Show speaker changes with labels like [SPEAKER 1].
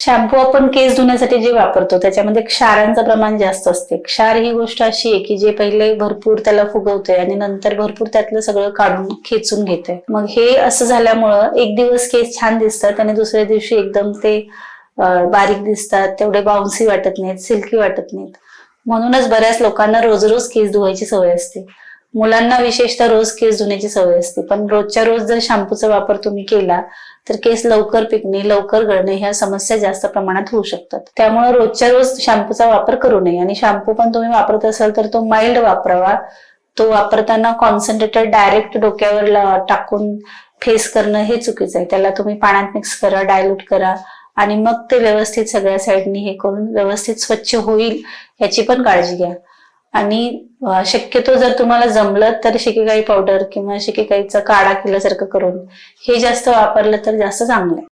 [SPEAKER 1] Shampoo आपण केस धुण्यासाठी जे वापरतो त्याच्यामध्ये क्षारांचं प्रमाण जास्त असते. क्षार ही गोष्ट अशी आहे की जे पहिले भरपूर त्याला फुगवते आणि नंतर भरपूर त्यातलं सगळं काढून खेचून घेते मग हे असं झाल्यामुळं एक दिवस केस छान दिसतात आणि दुसऱ्या दिवशी एकदम ते बारीक दिसतात तेवढे बाउन्सी वाटत नाहीत सिल्की वाटत नाहीत. म्हणूनच बऱ्याच लोकांना रोज रोज केस धुवायची सवय असते. मुलांना विशेषतः रोज केस धुण्याची सवय असते. पण रोजच्या रोज जर शॅम्पूचा वापर तुम्ही केला तर केस लवकर पिकणे लवकर गळणे ह्या समस्या जास्त प्रमाणात होऊ शकतात. त्यामुळे रोजच्या रोज शॅम्पूचा वापर करू नये. आणि शॅम्पू पण तुम्ही वापरत असाल तर तो माइल्ड वापरावा. तो वापरताना कॉन्सन्ट्रेटेड डायरेक्ट डोक्यावर ला- टाकून फेस करणं हे चुकीचं आहे. त्याला तुम्ही पाण्यात मिक्स करा डायल्यूट करा. आणि मग ते व्यवस्थित सगळ्या साईडनी हे करून व्यवस्थित स्वच्छ होईल याची पण काळजी घ्या. आणि शक्यतो जर तुम्हाला जमलं तर शिकेकाई पावडर किंवा शिकेकाईचा काढा केल्यासारखं करून हे जास्त वापरलं तर जास्त चांगलं आहे.